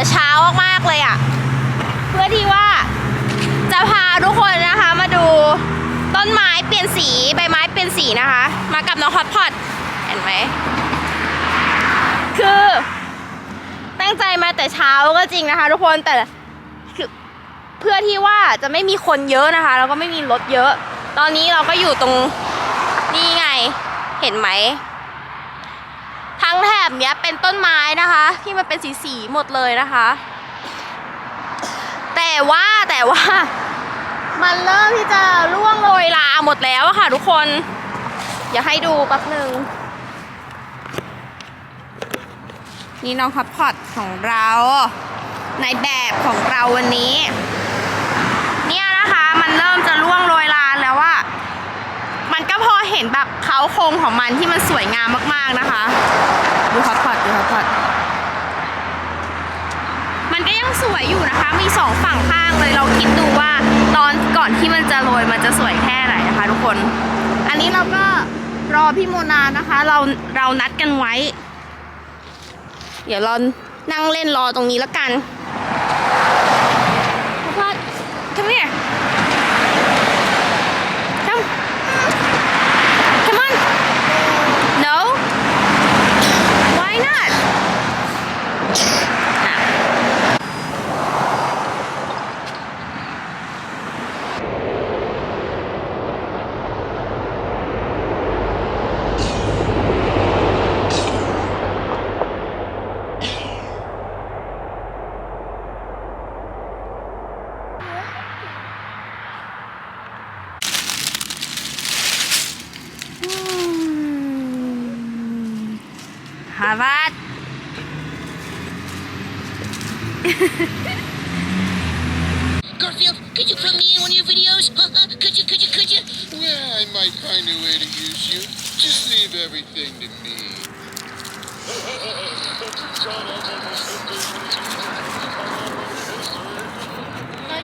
แต่เช้ามากๆเลยอะ่ะ เพื่อที่ว่าจะพาทุกคนนะคะมาดูต้นไม้เปลี่ยนสีใบไม้เปลี่ยนสีนะคะ มากับน้องฮอตพอตเห็นไหมคือ ตั้งใจมาแต่เช้าก็จริงนะคะ ทุกคนแต่คือเพื่อที่ว่าจะไม่มีคนเยอะนะคะ แล้วก็ไม่มีรถเยอะ ตอนนี้เราก็อยู่ตรงนี่ไงเห็นไหม แถบเนี้เป็นต้นไม้นะคะ ที่มันเป็นสีสีหมดเลยนะคะ แต่ว่าแต่ว่า มันเริ่มที่จะร่วงโรยลาหมดแล้วอะค่ะทุกคน อย่าให้ดูแป๊บหนึ่งนี่น้องคัพพอตของเราในแบบของเราวันนี้ เนี่ยนะคะมันเริ่มจะร่วงโรยลาแล้วว่า มันก็พอเห็นแบบเขาโครงของมันที่มันสวยงามมากๆนะคะ ดูคัพพอตดูคัพพอตมันก็ยังสวยอยู่นะคะ มีสองฝั่งข้างเลยเราคิดดูว่าตอนก่อนที่มันจะโรยมันจะสวยแค่ไหนนะคะ ทุกคน อันนี้เราก็รอพี่โมนานะคะ เราเรานัดกันไว้ เดี๋ยวเรานั่งเล่นรอตรงนี้แล้วกัน Harvard Garfield, could you put me in one of your videos? could you, could you, could you? Yeah, I might find a way to use you. Just leave everything to me.